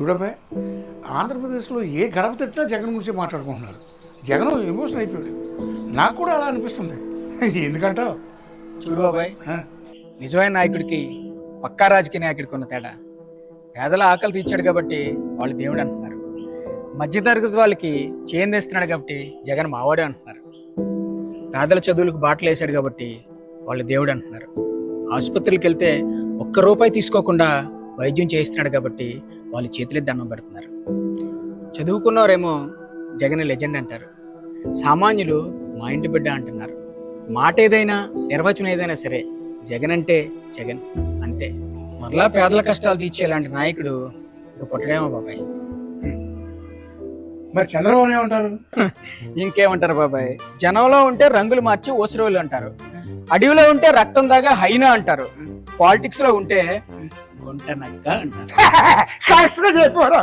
చూడబాయ్ ఆంధ్రప్రదేశ్లో ఏ గడప తట్టినా జగన్ గురించి మాట్లాడుకుంటున్నారు. జగన్ ఎమోషన్ అయిపోయాడు. నాకు కూడా అలా అనిపిస్తుంది. ఎందుకంటావు చూడు బాబాయ్? నిజమైన నాయకుడికి పక్కా రాజకీయ నాయకుడికి ఉన్న తేడా. పేదల ఆకలి తీర్చాడు కాబట్టి వాళ్ళు దేవుడు అంటున్నారు. మధ్యతరగతి వాళ్ళకి చేందేస్తున్నాడు కాబట్టి జగన్ మావాడే అంటున్నారు. పేదల చదువులకు బాటలు వేశాడు కాబట్టి వాళ్ళు దేవుడు అంటున్నారు. ఆసుపత్రికి వెళ్తే ఒక్క రూపాయి తీసుకోకుండా వైద్యం చేయిస్తున్నాడు కాబట్టి వాళ్ళు చేతులే దండం పెడుతున్నారు. చదువుకున్నవారేమో జగన్ లెజెండ్ అంటారు. సామాన్యులు మా ఇంటి బిడ్డ అంటున్నారు. మాట ఏదైనా నిర్వచనం ఏదైనా సరే జగన్ అంటే జగన్ అంతే. మరలా పేదల కష్టాలు తీర్చేలాంటి నాయకుడు ఇక పుట్టడేమో బాబాయ్. మరి చంద్రబాబు ఏమంటారు? ఇంకేమంటారు బాబాయ్? జనంలో ఉంటే రంగులు మార్చి ఓసిరోలు అంటారు. అడవిలో ఉంటే రక్తం దాగా హైనా అంటారు. పాలిటిక్స్లో ఉంటే కొంటనక్క అంటారు. కాస్త చెప్పారు